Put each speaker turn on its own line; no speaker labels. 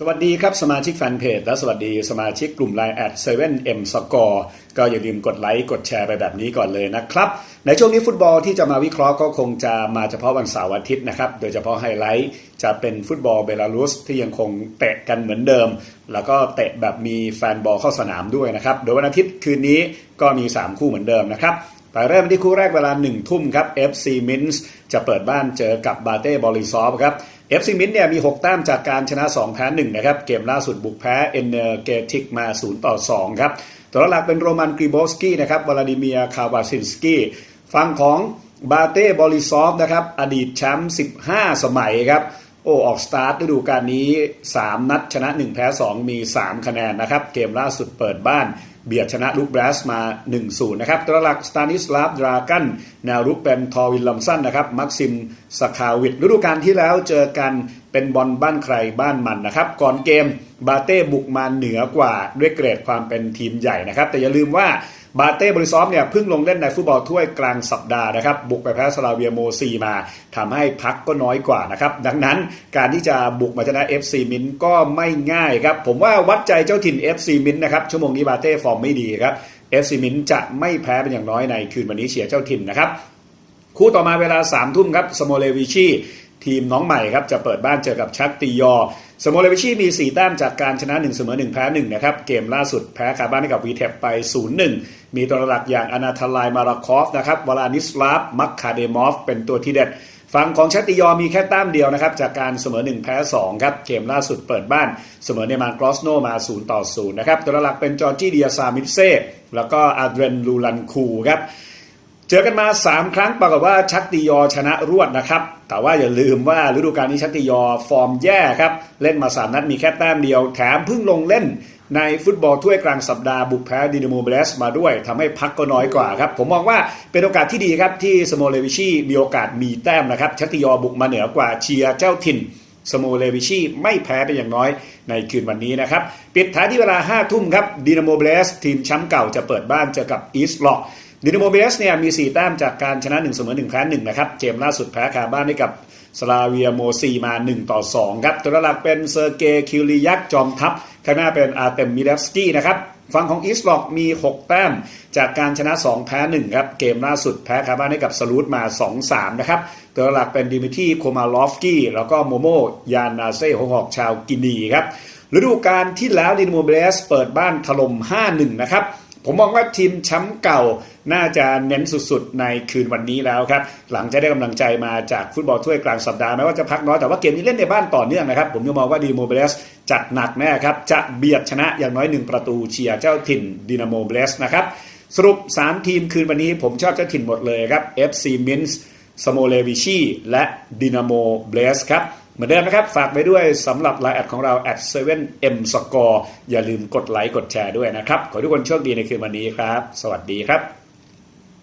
สวัสดีครับ สมาชิกแฟนเพจและสวัสดีสมาชิกกลุ่ม Line แอด 7M Score ก็อย่าลืมกดไลค์กดแชร์ไปแบบนี้ก่อนเลยนะครับ ในช่วงนี้ฟุตบอลที่จะมาวิเคราะห์ก็คงจะมาเฉพาะวันเสาร์อาทิตย์นะครับ โดยเฉพาะไฮไลท์จะเป็นฟุตบอลเบลารุสที่ยังคงเตะกันเหมือนเดิม แล้วก็เตะแบบมีแฟนบอลเข้าสนามด้วยนะครับ โดยวันอาทิตย์คืนนี้ก็มี 3 คู่เหมือนเดิมนะครับไปเริ่มที่คู่แรกเวลา1ทุ่มครับ FC Minsk จะเปิดบ้านเจอกับบาเต้บอลิซอฟครับ FC Minsk เนี่ยมี 6 แต้มจากการชนะ 2 แพ้ 1 นะครับ เกมล่าสุดบุกแพ้เอเนอร์เกติกมา 0 ต่อ 2 ครับ ตัวหลักเป็นโรมันกริโบสกี้นะครับวลาดิเมียคาวาซินสกี้ฝั่งของบาเต้บอลิซอฟนะครับ อดีตแชมป์ 15 สมัยครับ โอ้ออกสตาร์ทฤดูกาลนี้ 3 นัดชนะ 1 แพ้ 2 มี 3 คะแนนนะครับ เกมล่าสุดเปิดบ้าน เบียดชนะลูกแบรสมา 1-0 นะครับตัวหลักสตานิสลาฟดรากันแนวรุกเป็นทอวินลัมสันนะครับ มักซิมสคาวิดฤดูกาลที่แล้วเจอกัน เป็นบอลบ้านใครบ้านมันนะครับ ก่อนเกมบาเต้บุกมาเหนือกว่าด้วยเกรดความเป็นทีมใหญ่นะครับ แต่อย่าลืมว่าบาเต้บริซอฟเนี่ยเพิ่งลงเล่นในฟุตบอลถ้วยกลางสัปดาห์นะครับ บุกไปแพ้สลาเวียโมซีมาทำให้พักก็น้อยกว่านะครับ ดังนั้นการที่จะบุกมาชนะ FC มินก็ไม่ง่ายครับ ผมว่าวัดใจเจ้าถิ่น FC มินนะครับ ชั่วโมงนี้บาเต้ฟอร์มไม่ดีครับ FC มินจะไม่แพ้เป็นอย่างน้อยในคืนวันนี้เชียร์เจ้าถิ่นนะครับคู่ต่อมาเวลา3ามทุ่มครับสโมเลวิชี ทีมน้องใหม่ครับจะเปิดบ้านเจอกับชักติยอ สโมเลวิชีมี 4 แต้มจากการชนะ 1 เสมอ 1 แพ้ 1 นะครับ เกมล่าสุดแพ้คาบ้านให้กับวีเทปไป 0-1 มีตัวหลักอย่างอนาทลายมาราคอฟนะครับวลานิสลาฟมักคาเดมอฟ เป็นตัวที่เด็ดฝั่งของชัตติยอมีแค่แต้มเดียวนะครับ จากการเสมอ 1 แพ้ 2 ครับ เกมล่าสุดเปิดบ้านเสมอเนมานกรอสโนมา 0 ต่อ 0 นะครับ ตัวหลักเป็นจอร์จีเดียซามิเซ่แล้วก็อาเดรนลูลันคูครับ จอกันมา 3 ครั้งปรากฏว่าชักติยอชนะรวดนะครับ แต่ว่าอย่าลืมว่าฤดูกาลนี้ชักติยอฟอร์มแย่ครับ เล่นมา 3 นัดมีแค่แต้มเดียว แถมเพิ่งลงเล่นในฟุตบอลถ้วยกลางสัปดาห์บุกแพ้ดินาโมเบลสมาด้วยทำให้พักก็น้อยกว่าครับ ผมมองว่าเป็นโอกาสที่ดีครับ ที่สโมเลวิชีมีโอกาสมีแต้มนะครับ ชักติยอบุกมาเหนือกว่าเชียร์เจ้าถิ่นสโมเลวิชีไม่แพ้เป็นอย่างน้อยในคืนวันนี้นะครับปิดท้ายที่เวลา5ทุ่มครับดินาโมเบลสทีมแชมป์เก่าจะเปิดบ้านเจอกับอีสต์ล็อกดินาโมเบสเนี่ยมี 4 แต้มจากการชนะ1เสมอ1แพ้1นะครับเกมล่าสุดแพ้คาบ้านให้กับสลาเวียโมซีมา 1 ต่อ 2 ครับตัวหลักเป็นเซอร์เกย์คิวลิยักจอมทัพข้างหน้าเป็นอาร์เตมมิเลฟสกี้นะครับฝั่งของอีสต์ล็อกมี 6 แต้ม จากการชนะ 2 แพ้ 1 ครับ เกมล่าสุดแพ้คาบ้านให้กับสลูดมา 2-3 นะครับ ตัวหลักเป็นดิมิทีโคมาลอฟกี้ แล้วก็โมโม ยานาเซ่หงหอกชาวกินีครับฤดูกาลที่แล้วดินาโมเบสเปิดบ้านถล่ม5-1 นะครับ ผมมองว่าทีมแชมป์เก่าน่าจะเน้นสุดๆ ในคืนวันนี้แล้วครับ หลังจะได้กำลังใจมาจากฟุตบอลถ้วยกลางสัปดาห์แม้ว่าจะพักน้อยแต่ว่าเกมนี้เล่นในบ้านต่อเนื่องนะครับ ผมยังมองว่าดีโมเบลสจัดหนักแน่ครับ จะเบียดชนะอย่างน้อยหนึ่งประตูเชียร์เจ้าถิ่นดินาโมเบลสนะครับสรุป 3 ทีมคืนวันนี้ผมชอบเจ้าถิ่นหมดเลยครับ FC Minsk สโมเลวิชีและดินาโมเบลสครับ เหมือนเดิมนะครับ ฝากไว้ด้วยสำหรับไลน์แอดของเรา at 7m score อย่าลืมกดไลค์กดแชร์ด้วยนะครับ ขอทุกคนโชคดีในคืนวันนี้ครับ สวัสดีครับ